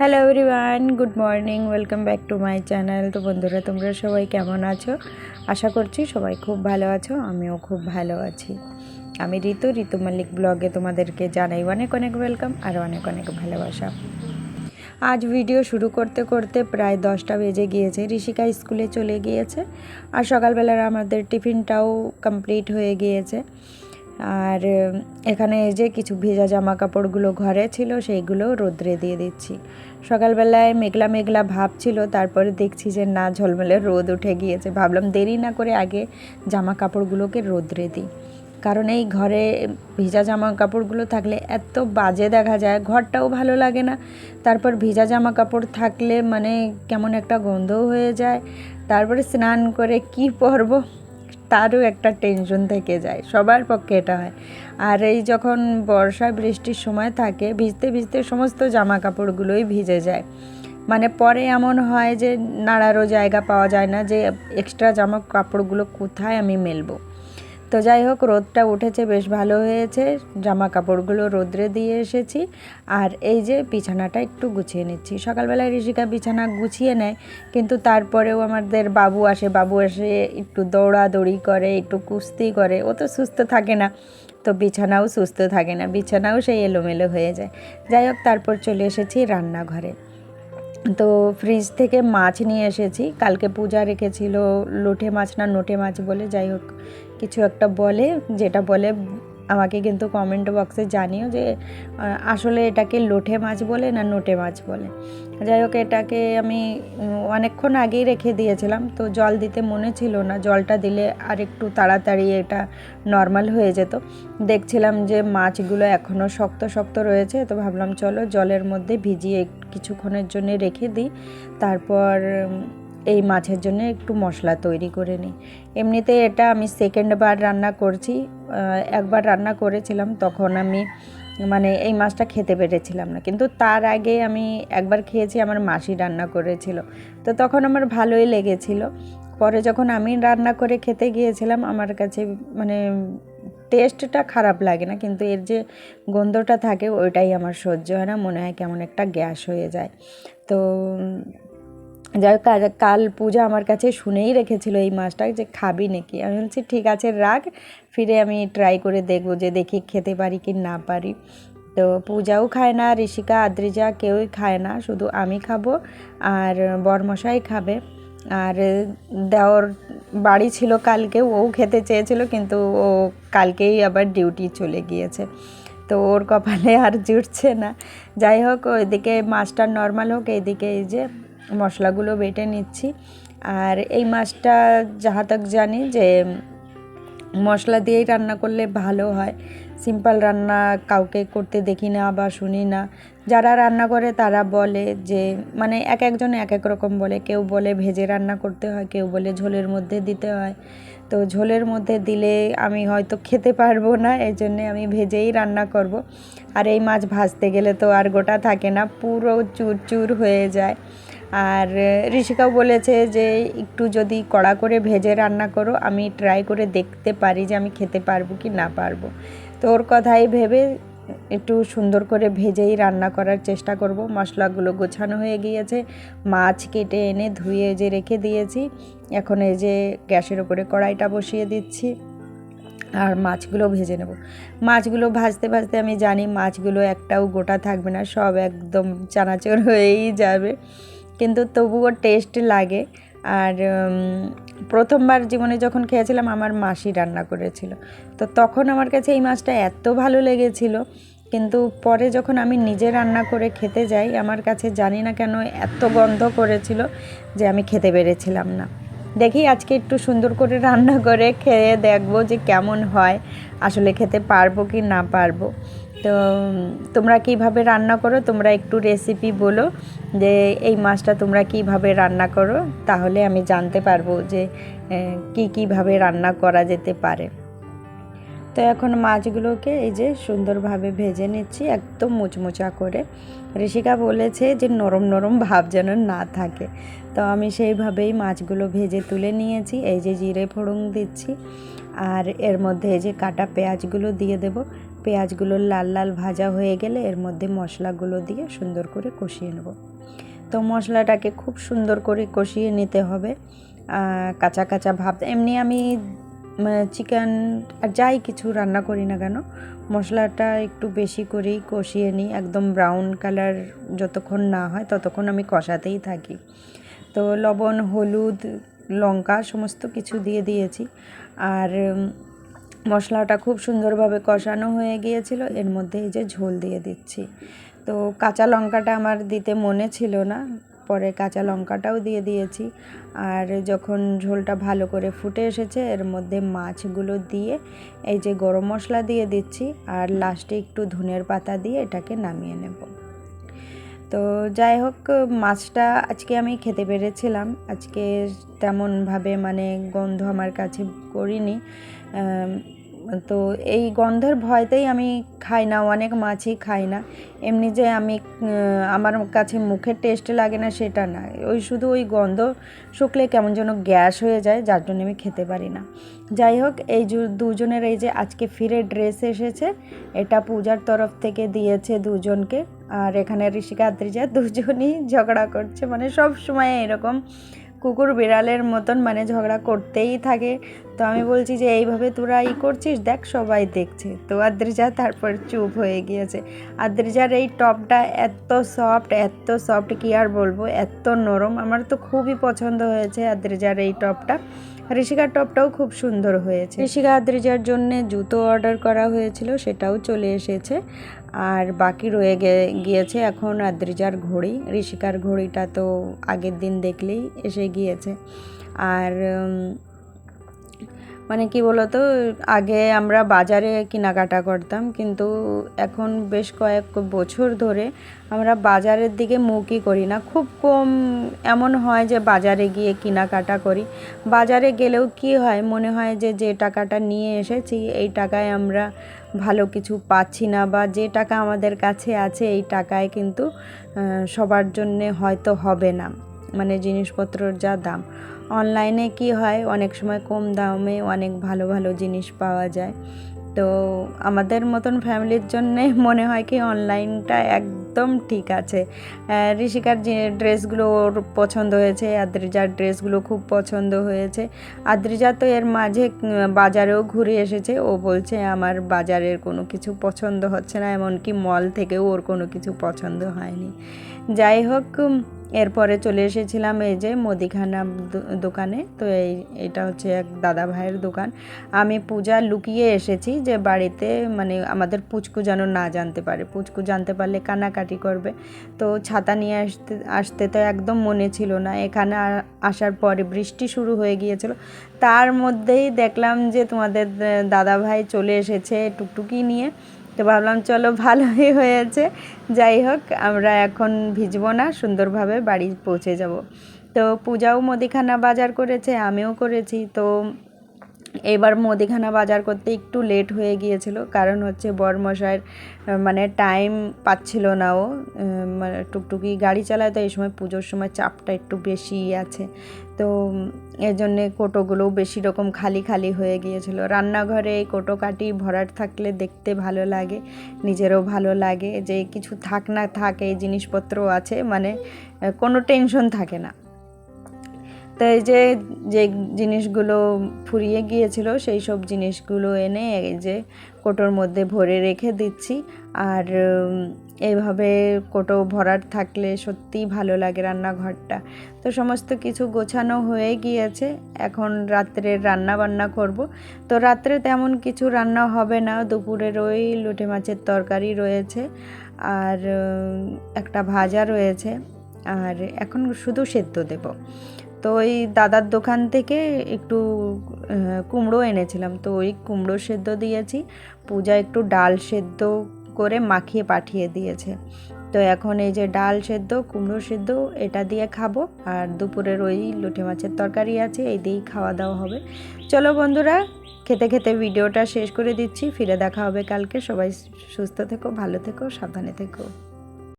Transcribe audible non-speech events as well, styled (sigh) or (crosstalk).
Hello everyone good morning welcome back to my channel তো বন্ধুরা, তোমরা সবাই কেমন আছো? আশা করছি সবাই খুব ভালো আছো, আমিও খুব ভালো আছি। আমি ঋতু ঋতু মল্লিক ব্লগে তোমাদেরকে জানাই অনেক অনেক ওয়েলকাম আর অনেক অনেক ভালোবাসা। আজ ভিডিও শুরু করতে করতে প্রায় দশটা বেজে গিয়েছে, ঋষিকা স্কুলে চলে গিয়েছে আর সকালবেলার আমাদের টিফিনটাও কমপ্লিট হয়ে গিয়েছে। আর এখানে এই যে কিছু ভেজা জামা কাপড়গুলো ঘরে ছিল, সেইগুলো রোদ্রে দিয়ে দিচ্ছি। সকালবেলায় মেঘলা মেঘলা ভাব ছিল, তারপরে দেখছি যে না, ঝলমলে রোদ উঠে গিয়েছে। ভাবলাম দেরি না করে আগে জামা কাপড়গুলোকে রোদ্রে দিই। কারণ এই ঘরে ভিজা জামা কাপড়গুলো থাকলে এত বাজে দেখা যায়, ঘরটাও ভালো লাগে না। তারপর ভিজা জামা কাপড় থাকলে মানে কেমন একটা গন্ধও হয়ে যায়। তারপরে স্নান করে কি পরবো? তারও একটা টেনশন থেকে যায়, সবার পক্ষে এটা হয়। আর এই যখন বর্ষা বৃষ্টির সময় থাকে, ভিজতে ভিজতে সমস্ত জামা কাপড়গুলোই ভিজে যায়। মানে পরে এমন হয় যে নাড়ারও জায়গা পাওয়া যায় না যে এক্সট্রা জামা কাপড়গুলো কোথায় আমি মেলবো। তো যাই হোক, রোদটা উঠেছে, বেশ ভালো হয়েছে। জামা কাপড়গুলো রোদ্রে দিয়ে এসেছি। আর এই যে বিছানাটা একটু গুছিয়ে নিচ্ছি। সকালবেলায় ঋষিকা বিছানা গুছিয়ে নেয়, কিন্তু তারপরেও আমাদের বাবু আসে। বাবু এসে একটু দৌড়াদৌড়ি করে, একটু কুস্তি করে। ও তো সুস্থ থাকে না, তো বিছানাও সুস্থ থাকে না। বিছানাও সেই এলোমেলো হয়ে যায়। যাই হোক, তারপর চলে এসেছি রান্নাঘরে। তো ফ্রিজ থেকে মাছ নিয়ে এসেছি। কালকে পূজা রেখেছিল লোটে মাছ না নোটে মাছ বলে, যাই হোক, কিছু একটা বলে, যেটা বলে আমাকে কিন্তু কমেন্ট বক্সে জানিও যে আসলে এটাকে লোঠে মাছ বলে না নোটে মাছ বলে। যাই হোক, এটাকে আমি অনেকক্ষণ আগেই রেখে দিয়েছিলাম, তো জল দিতে মনে ছিল না। জলটা দিলে আর একটু তাড়াতাড়ি এটা নর্মাল হয়ে যেত। দেখছিলাম যে মাছগুলো এখনও শক্ত শক্ত রয়েছে, তো ভাবলাম চলো জলের মধ্যে ভিজিয়ে কিছুক্ষণের জন্য রেখে দিই। তারপর এই মাছের জন্য একটু মশলা তৈরি করে নিই। এমনিতে এটা আমি সেকেন্ডবার রান্না করছি একবার রান্না করেছিলাম, তখন আমি মানে এই মাছটা খেতে পেরেছিলাম না। কিন্তু তার আগে আমি একবার খেয়েছি, আমার মাসি রান্না করেছিল। তো তখন আমার ভালোই লেগেছিল। পরে যখন আমি রান্না করে খেতে গিয়েছিলাম, আমার কাছে মানে টেস্টটা খারাপ লাগে না, কিন্তু এর যে গন্ধটা থাকে, ওইটাই আমার সহ্য হয় না, মনে হয় কেমন একটা গ্যাস হয়ে যায়। তো যাই কাল পূজা আমার কাছে শুনেই রেখেছিল এই মাছটা যে খাবি নাকি। আমি বলছি, ঠিক আছে, রাখ, ফিরে আমি ট্রাই করে দেখব যে দেখি খেতে পারি কি না পারি। তো পূজাও খায় না, ঋষিকা, আদ্রিজা কেউই খায় না, শুধু আমি খাব আর বরমশাই খাবে। আর দেওর বাড়ি ছিল কালকে, ও খেতে চেয়েছিল, কিন্তু ও কালকেই আবার ডিউটি চলে গিয়েছে। তো ওর কপালে আর জুটছে না। যাই হোক, ওইদিকে মাছটা নর্মাল হোক, এইদিকে এই যে মশলাগুলো বেটে নিচ্ছি। আর এই মাছটা যাহা তক জানি যে, মশলা দিয়েই রান্না করলে ভালো হয়। সিম্পল রান্না কাউকে করতে দেখি না বা শুনি না। যারা রান্না করে তারা বলে যে মানে এক একজন এক এক রকম বলে। কেউ বলে ভেজে রান্না করতে হয়, কেউ বলে ঝোলের মধ্যে দিতে হয়। তো ঝোলের মধ্যে দিলে আমি হয়তো খেতে পারব না এই জন্যে আমি ভেজেই রান্না করব। আর এই মাছ ভাজতে গেলে তো আর গোটা থাকে না, পুরো চুর চুর হয়ে যায়। আর ঋষিকাও বলেছে যে একটু যদি কড়া করে ভেজে রান্না করো, আমি ট্রাই করে দেখতে পারি যে আমি খেতে পারব কি না পারব। তো ওর কথাই ভেবে একটু সুন্দর করে ভেজেই রান্না করার চেষ্টা করব। মশলাগুলো গোছানো হয়ে গিয়েছে, মাছ কেটে এনে ধুয়ে যে রেখে দিয়েছি। এখন এই যে গ্যাসের উপরে কড়াইটা বসিয়ে দিচ্ছি আর মাছগুলো ভেজে নেব। মাছগুলো ভাজতে ভাজতে আমি জানি মাছগুলো একটাও গোটা থাকবে না, সব একদম চানাচুর হয়েই যাবে। কিন্তু তবুও টেস্ট লাগে। আর প্রথমবার জীবনে যখন খেয়েছিলাম, আমার মাসি রান্না করেছিল। তো তখন আমার কাছে এই মাছটা এত ভালো লেগেছিল, কিন্তু পরে যখন আমি নিজে রান্না করে খেতে যাই, আমার কাছে জানি না কেন এত গন্ধ করেছিল যে আমি খেতে পেরেছিলাম না। দেখি আজকে একটু সুন্দর করে রান্না করে খেয়ে দেখব যে কেমন হয়, আসলে খেতে পারব কি না পারব। তো, তোমরা কীভাবে রান্না করো? তোমরা একটু রেসিপি বলো যে, এই মাছটা তোমরা কীভাবে রান্না করো? তাহলে আমি জানতে পারব যে কি কীভাবে রান্না করা যেতে পারে। তো এখন মাছগুলোকে এই যে সুন্দরভাবে ভেজে নিচ্ছি, একদম মুচমুচা করে। ঋষিকা বলেছে যে, নরম নরম ভাব যেন না থাকে। তো আমি সেইভাবেই মাছগুলো ভেজে তুলে নিয়েছি, এই যে জিরে ফোড়ন দিচ্ছি। আর এর মধ্যে এই যে কাটা পেঁয়াজগুলো দিয়ে দেব। পেঁয়াজগুলো লাল লাল ভাজা হয়ে গেলে এর মধ্যে মশলাগুলো দিয়ে সুন্দর করে কষিয়ে নেব। তো মশলাটাকে খুব সুন্দর করে কষিয়ে নিতে হবে কাঁচা কাঁচা ভাব। এমনি আমি চিকেন আর যাই কিছু রান্না করি না কেন, মশলাটা একটু বেশি করেই কষিয়ে নিই। একদম ব্রাউন কালার যতক্ষণ না হয় ততক্ষণ আমি কষাতেই থাকি। তো লবণ, হলুদ, লঙ্কা সমস্ত কিছু দিয়ে দিয়েছি। আর মশলাটা খুব সুন্দরভাবে কষানো হয়ে গিয়েছিল। এর মধ্যে এই যে ঝোল দিয়ে দিচ্ছি। তো কাঁচা লঙ্কাটা আমার দিতে মনে ছিল না। পরে কাঁচা লঙ্কাটাও দিয়ে দিয়েছি। আর যখন ঝোলটা ভালো করে ফুটে এসেছে, এর মধ্যে মাছগুলো দিয়ে এই যে গরম মশলা দিয়ে দিচ্ছি আর লাস্টে একটু ধনের পাতা দিয়ে এটাকে নামিয়ে নেব। তো যাই হোক, মাছটা আজকে আমি খেতে পেরেছিলাম। আজকে তেমনভাবে মানে গন্ধ আমার কাছে করিনি। তো এই গন্ধের ভয়তেই আমি খাই না, অনেক মাছই খাই না। এমনি যে আমি আমার কাছে মুখের টেস্ট লাগে না সেটা না। ওই শুধু ওই গন্ধ শুকলে কেমন যেন গ্যাস হয়ে যায়, যার জন্য আমি খেতে পারি না। যাই হোক, এই দুজনের এই যে আজকে ফিরে ড্রেস এসেছে, এটা পূজার তরফ থেকে দিয়েছে দুজনকে। আর এখানে ঋষিকা আদ্রিজা দুজনই ঝগড়া করছে মানে সব সময় এরকম। কুকুর বিড়ালের মতন মানে ঝগড়া করতেই থাকে। তো আমি বলছি যে, এইভাবে তোরা ই করছিস? দেখ সবাই দেখছে। তো আদ্রিজা তারপর চুপ হয়ে গিয়েছে। আদ্রিজার এই টপটা এত সফট এত সফট, কি আর বলব? এত নরম। আমার তো খুবই পছন্দ হয়েছে আদ্রিজার এই টপটা। ঋষিকার টপটাও খুব সুন্দর হয়েছে। ঋষিকা আদ্রিজার জন্য জুতো অর্ডার করা হয়েছিল, সেটাও চলে এসেছে। আর বাকি রয়ে গিয়েছে এখন আদ্রিজার ঘড়ি। ঋষিকার ঘড়িটা তো আগের দিন দেখলেই এসে গিয়েছে। আর মানে কি বলতো, আগে আমরা বাজারে কেনাকাটা করতাম, কিন্তু এখন বেশ কয়েক বছর ধরে আমরা বাজারের দিকে মুখই করি না। খুব কম এমন হয় যে বাজারে গিয়ে কেনাকাটা করি। বাজারে গেলেও কি হয়, মনে হয় যে যে টাকাটা নিয়ে এসেছি, এই টাকায় আমরা ভালো কিছু পাচ্ছি না, বা যে টাকা আমাদের কাছে আছে, এই টাকায় কিন্তু সবার জন্যে হয়তো হবে না। মানে জিনিসপত্রর যা দাম। অনলাইনে কি হয়, অনেক সময় কম দামে অনেক ভালো ভালো জিনিস পাওয়া যায়। তো আমাদের মতন ফ্যামিলির জন্যে (laughs) মনে হয় কি অনলাইনটা একদম ঠিক আছে। ঋষিকার যে ড্রেসগুলো ওর পছন্দ হয়েছে, আদ্রিজার ড্রেসগুলো খুব পছন্দ হয়েছে। আদ্রিজা তো এর মাঝে বাজারেও ঘুরে এসেছে। ও বলছে, আমার বাজারের কোনো কিছু পছন্দ হচ্ছে না, এমনকি মল থেকেও ওর কোনো কিছু পছন্দ হয়নি। যাই হোক এরপরে চলে এসেছিলাম এই যে মুদিখানা দোকানে। তো এই, এটা হচ্ছে এক দাদা ভাইয়ের দোকান। আমি পূজা লুকিয়ে এসেছি যে বাড়িতে মানে আমাদের পুচকু যেন না জানতে পারে। পুচকু জানতে পারলে কানাকাটি করবে। তো ছাতা নিয়ে আসতে আসতে তো একদম মনে ছিল না। এখানে আসার পরে বৃষ্টি শুরু হয়ে গিয়েছিল। তার মধ্যেই দেখলাম যে তোমাদের দাদা ভাই চলে এসেছে টুকটুকি নিয়ে। তো ভাবলাম, চলো, ভালোই হয়েছে। যাই হোক, আমরা এখন ভিজবো না, সুন্দরভাবে বাড়ি পৌঁছে যাব। তো পূজাও মুদিখানা বাজার করেছে, আমিও করেছি। তো এবার মুদিখানা বাজার করতে একটু লেট হয়ে গিয়েছিল, কারণ হচ্ছে বরমশাইয়ের মানে টাইম পাচ্ছিল না ও মানে টুকটুকি গাড়ি চালায়, তো এই সময় পুজোর সময় চাপটা একটু বেশি আছে। তো এর জন্যে কোটোগুলোও বেশি রকম খালি খালি হয়ে গিয়েছিল। রান্নাঘরে এই কোটো কাটি ভরাট থাকলে দেখতে ভালো লাগে, নিজেরও ভালো লাগে। যে কিছু থাক না থাক, এই জিনিসপত্র আছে মানে কোনো টেনশন থাকে না। তো এই যে যে জিনিসগুলো ফুরিয়ে গিয়েছিল, সেই সব জিনিসগুলো এনে এই যে কোটোর মধ্যে ভরে রেখে দিচ্ছি। আর এইভাবে কোটো ভরাট থাকলে সত্যিই ভালো লাগে রান্নাঘরটা। তো সমস্ত কিছু গোছানো হয়ে গিয়েছে। এখন রাত্রে রান্না বান্না করব। তো রাত্রে তেমন কিছু রান্না হবে না। দুপুরের ওই লোটে মাছের তরকারি রয়েছে। আর একটা ভাজা রয়েছে। আর এখন শুধু সেদ্ধ দেব। তো ওই দাদার দোকান থেকে একটু কুমড়ো এনেছিলাম। তো ওই কুমড়ো সেদ্ধ দিয়েছি। পূজা একটু ডাল সেদ্ধ করে মাখিয়ে পাঠিয়ে দিয়েছে। তো এখন এই যে ডাল সেদ্ধ, কুমড়ো সেদ্ধ, এটা দিয়ে খাব। আর দুপুরের ওই লুটে মাছের তরকারি আছে, এই দিয়েই খাওয়া দাওয়া হবে। চলো বন্ধুরা, খেতে খেতে ভিডিওটা শেষ করে দিচ্ছি। ফিরে দেখা হবে কালকে। সবাই সুস্থ থেকো, ভালো থেকো, সাবধানে থেকো।